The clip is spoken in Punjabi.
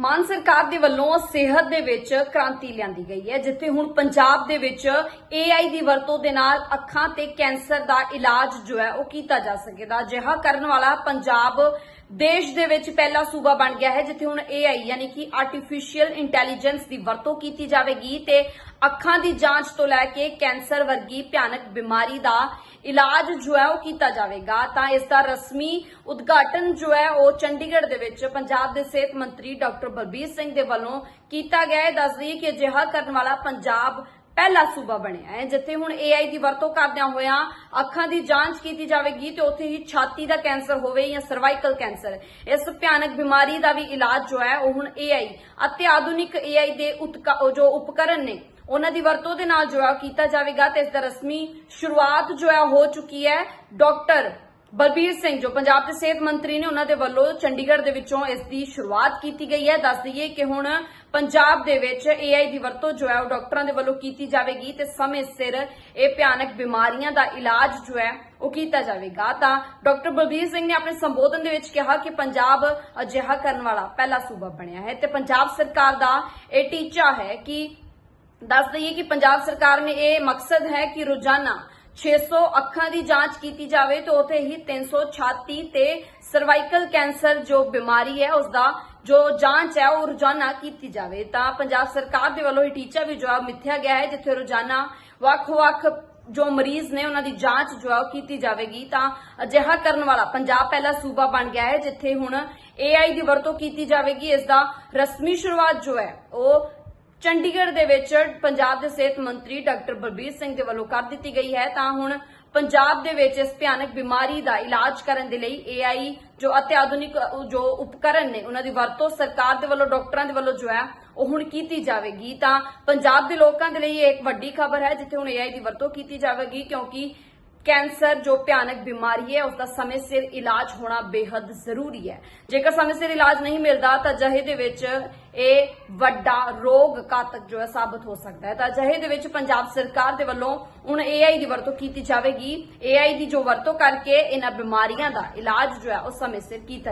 ਮਾਨ ਸਰਕਾਰ ਦੇ ਵੱਲੋਂ ਸਿਹਤ ਦੇ ਵਿੱਚ ਕ੍ਰਾਂਤੀ ਲਿਆਂਦੀ ਗਈ ਹੈ, ਜਿੱਥੇ ਹੁਣ ਪੰਜਾਬ ਦੇ ਵਿੱਚ AI ਦੀ ਵਰਤੋਂ ਦੇ ਨਾਲ ਅੱਖਾਂ ਤੇ ਕੈਂਸਰ ਦਾ ਇਲਾਜ ਜੋ ਹੈ ਉਹ ਕੀਤਾ ਜਾ ਸਕੇਗਾ। ਅਜਿਹਾ ਕਰਨ ਵਾਲਾ ਪੰਜਾਬ ਦੇਸ਼ ਦੇ ਵਿੱਚ ਪਹਿਲਾ ਸੂਬਾ ਬਣ ਗਿਆ ਹੈ, ਜਿੱਥੇ ਹੁਣ AI ਯਾਨੀ ਕਿ ਆਰਟੀਫੀਸ਼ੀਅਲ ਇੰਟੈਲੀਜੈਂਸ ਦੀ ਵਰਤੋਂ ਕੀਤੀ ਜਾਵੇਗੀ ਤੇ ਅੱਖਾਂ ਦੀ ਜਾਂਚ ਤੋਂ ਲੈ ਕੇ ਕੈਂਸਰ ਵਰਗੀ ਭਿਆਨਕ ਬਿਮਾਰੀ ਦਾ ਇਲਾਜ ਜੋ ਹੈ ਉਹ ਕੀਤਾ ਜਾਵੇਗਾ। ਤਾਂ ਇਸ ਦਾ ਰਸਮੀ ਉਦਘਾਟਨ ਜੋ ਹੈ ਉਹ ਚੰਡੀਗੜ੍ਹ ਦੇ ਵਿੱਚ ਪੰਜਾਬ ਦੇ ਸਿਹਤ ਮੰਤਰੀ ਡਾਕਟਰ ਬਲਬੀਰ ਸਿੰਘ ਦੇ ਵੱਲੋਂ ਕੀਤਾ ਗਿਆ ਹੈ। ਦੱਸ ਦਈਏ ਕਿ ਅਜਿਹਾ ਕਰਨ ਵਾਲਾ ਪੰਜਾਬ ਪਹਿਲਾ ਸੂਬਾ ਬਣਿਆ ਹੈ। ਜਿੱਥੇ ਹੁਣ AI ਦੀ ਵਰਤੋਂ ਕਰਦਿਆਂ ਹੋਇਆਂ ਅੱਖਾਂ ਦੀ ਜਾਂਚ ਕੀਤੀ ਜਾਵੇਗੀ ਤੇ ਉੱਥੇ ਹੀ ਛਾਤੀ ਦਾ ਕੈਂਸਰ ਹੋਵੇ ਜਾਂ ਸਰਵਾਈਕਲ ਕੈਂਸਰ। ਇਸ ਭਿਆਨਕ ਬਿਮਾਰੀ ਦਾ ਵੀ ਇਲਾਜ ਜੋ ਹੈ ਉਹ ਹੁਣ AI ਅਤੇ ਆਧੁਨਿਕ AI ਦੇ ਉਤਕਾ- ਜੋ ਉਪਕਰਨ ਨੇ, ਉਹਨਾਂ ਦੀ ਵਰਤੋਂ ਦੇ ਨਾਲ ਜੋ ਹੈ ਉਹ ਕੀਤਾ ਜਾਵੇਗਾ ਤੇ ਇਸ ਦਾ ਰਸਮੀ ਸ਼ੁਰੂਆਤ ਜੋ ਹੈ ਹੋ ਚੁੱਕੀ ਹੈ ਡਾਕਟਰ ਬਲਬੀਰ ਸਿੰਘ, ਜੋ ਪੰਜਾਬ ਦੇ ਸਿਹਤ ਮੰਤਰੀ ਨੇ ਉਹਨਾਂ ਦੇ ਵੱਲੋਂ ਚੰਡੀਗੜ੍ਹ ਦੇ ਵਿੱਚੋਂ ਇਸ ਦੀ ਸ਼ੁਰੂਆਤ ਕੀਤੀ ਗਈ ਹੈ। ਦੱਸ ਦਈਏ ਕਿ ਹੁਣ ਪੰਜਾਬ ਦੇ ਵਿੱਚ AI ਦੀ ਵਰਤੋਂ ਜੋ ਹੈ ਉਹ ਡਾਕਟਰਾਂ ਦੇ ਵੱਲੋਂ ਕੀਤੀ ਜਾਵੇਗੀ ਤੇ ਸਮੇਂ ਸਿਰ ਇਹ ਭਿਆਨਕ ਬਿਮਾਰੀਆਂ ਦਾ ਇਲਾਜ ਜੋ ਹੈ ਉਹ ਕੀਤਾ ਜਾਵੇਗਾ। ਤਾਂ ਡਾਕਟਰ ਬਲਬੀਰ ਸਿੰਘ ਨੇ ਆਪਣੇ ਸੰਬੋਧਨ ਦੇ ਵਿੱਚ ਕਿਹਾ ਕਿ ਪੰਜਾਬ ਅਜਿਹਾ ਕਰਨ ਵਾਲਾ ਪਹਿਲਾ ਸੂਬਾ ਬਣਿਆ ਹੈ ਤੇ ਪੰਜਾਬ ਸਰਕਾਰ ਦਾ ਇਹ ਟੀਚਾ ਹੈ ਕਿ ਦੱਸ ਦਈਏ ਕਿ ਪੰਜਾਬ ਸਰਕਾਰ ਨੇ ਇਹ ਮਕਸਦ ਹੈ ਕਿ ਰੋਜ਼ਾਨਾ 600 ਅੱਖਾਂ ਦੀ ਜਾਂਚ ਕੀਤੀ ਜਾਵੇ ਤੇ ਉਥੇ ਹੀ 300 ਛਾਤੀ ਤੇ ਸਰਵਾਈਕਲ ਕੈਂਸਰ ਜੋ ਬਿਮਾਰੀ ਹੈ ਉਸ ਦਾ ਜੋ ਜਾਂਚ ਹੈ, ਉਹ ਰੋਜ਼ਾਨਾ ਕੀਤੀ ਜਾਵੇ। ਤਾਂ ਪੰਜਾਬ ਸਰਕਾਰ ਦੇ ਵੱਲੋਂ ਇਹ ਟੀਚਾ ਵੀ ਜੋ ਮਿੱਥਿਆ ਗਿਆ ਹੈ, ਜਿੱਥੇ ਰੋਜ਼ਾਨਾ ਵੱਖ-ਵੱਖ ਜੋ ਮਰੀਜ਼ ਨੇ ਉਹਨਾਂ ਦੀ ਜਾਂਚ ਜੋ ਹੈ, ਉਹ ਕੀਤੀ ਜਾਵੇਗੀ। ਤਾਂ ਅਜਿਹਾ ਕਰਨ ਵਾਲਾ ਪੰਜਾਬ ਪਹਿਲਾ ਸੂਬਾ ਬਣ ਗਿਆ ਹੈ, ਜਿੱਥੇ ਹੁਣ AI ਦੀ ਵਰਤੋਂ ਕੀਤੀ ਜਾਵੇਗੀ। ਇਸ ਦਾ ਰਸਮੀ ਸ਼ੁਰੂਆਤ ਜੋ ਹੈ, ਉਹ ਚੰਡੀਗੜ੍ਹ ਦੇ ਵਿੱਚ ਪੰਜਾਬ ਦੇ ਸਿਹਤ ਮੰਤਰੀ ਡਾਕਟਰ ਬਲਬੀਰ ਸਿੰਘ ਦੇ ਵੱਲੋਂ ਕਰ ਦਿੱਤੀ ਗਈ ਹੈ। ਤਾਂ ਹੁਣ ਪੰਜਾਬ ਦੇ ਵਿੱਚ ਇਸ ਭਿਆਨਕ ਬਿਮਾਰੀ ਦਾ ਇਲਾਜ ਕਰਨ ਦੇ ਲਈ AI ਜੋ ਅਤਿਆਧੁਨਿਕ, ਜੋ ਉਪਕਰਨ ਨੇ, ਉਹਨਾਂ ਦੀ ਵਰਤੋਂ ਸਰਕਾਰ ਦੇ ਵੱਲੋਂ, ਡਾਕਟਰਾਂ ਦੇ ਵੱਲੋਂ ਜੋ ਹੈ, ਉਹ ਹੁਣ ਕੀਤੀ ਜਾਵੇਗੀ। ਤਾਂ ਪੰਜਾਬ ਦੇ ਲੋਕਾਂ ਦੇ ਲਈ ਇਹ ਇੱਕ ਵੱਡੀ ਖਬਰ ਹੈ, ਜਿੱਥੇ ਹੁਣ AI ਦੀ ਵਰਤੋਂ ਕੀਤੀ ਜਾਵੇਗੀ, ਕਿਉਂਕਿ ਕੈਂਸਰ ਜੋ ਭਿਆਨਕ ਬਿਮਾਰੀ ਹੈ ਉਸ ਦਾ ਸਮੇਂ ਸਿਰ ਇਲਾਜ ਹੋਣਾ ਬੇहद ਜ਼ਰੂਰੀ ਹੈ। ਜੇਕਰ ਸਮੇਂ ਸਿਰ ਇਲਾਜ ਨਹੀਂ ਮਿਲਦਾ, ਤਾਂ ਜਹੇ ਦੇ ਵਿੱਚ ਇਹ ਵੱਡਾ ਰੋਗ ਘਾਤਕ ਜੋ ਹੈ, ਸਾਬਤ ਹੋ ਸਕਦਾ ਹੈ। ਤਾਂ ਜਹੇ ਦੇ ਵਿੱਚ ਪੰਜਾਬ ਸਰਕਾਰ ਦੇ ਵੱਲੋਂ ਹੁਣ AI ਦੀ ਵਰਤੋਂ ਕੀਤੀ ਜਾਵੇਗੀ। AI ਦੀ ਜੋ ਵਰਤੋਂ ਕਰਕੇ ਇਹਨਾਂ ਬਿਮਾਰੀਆਂ ਦਾ ਇਲਾਜ ਜੋ ਹੈ, ਉਹ ਸਮੇਂ ਸਿਰ ਕੀਤਾ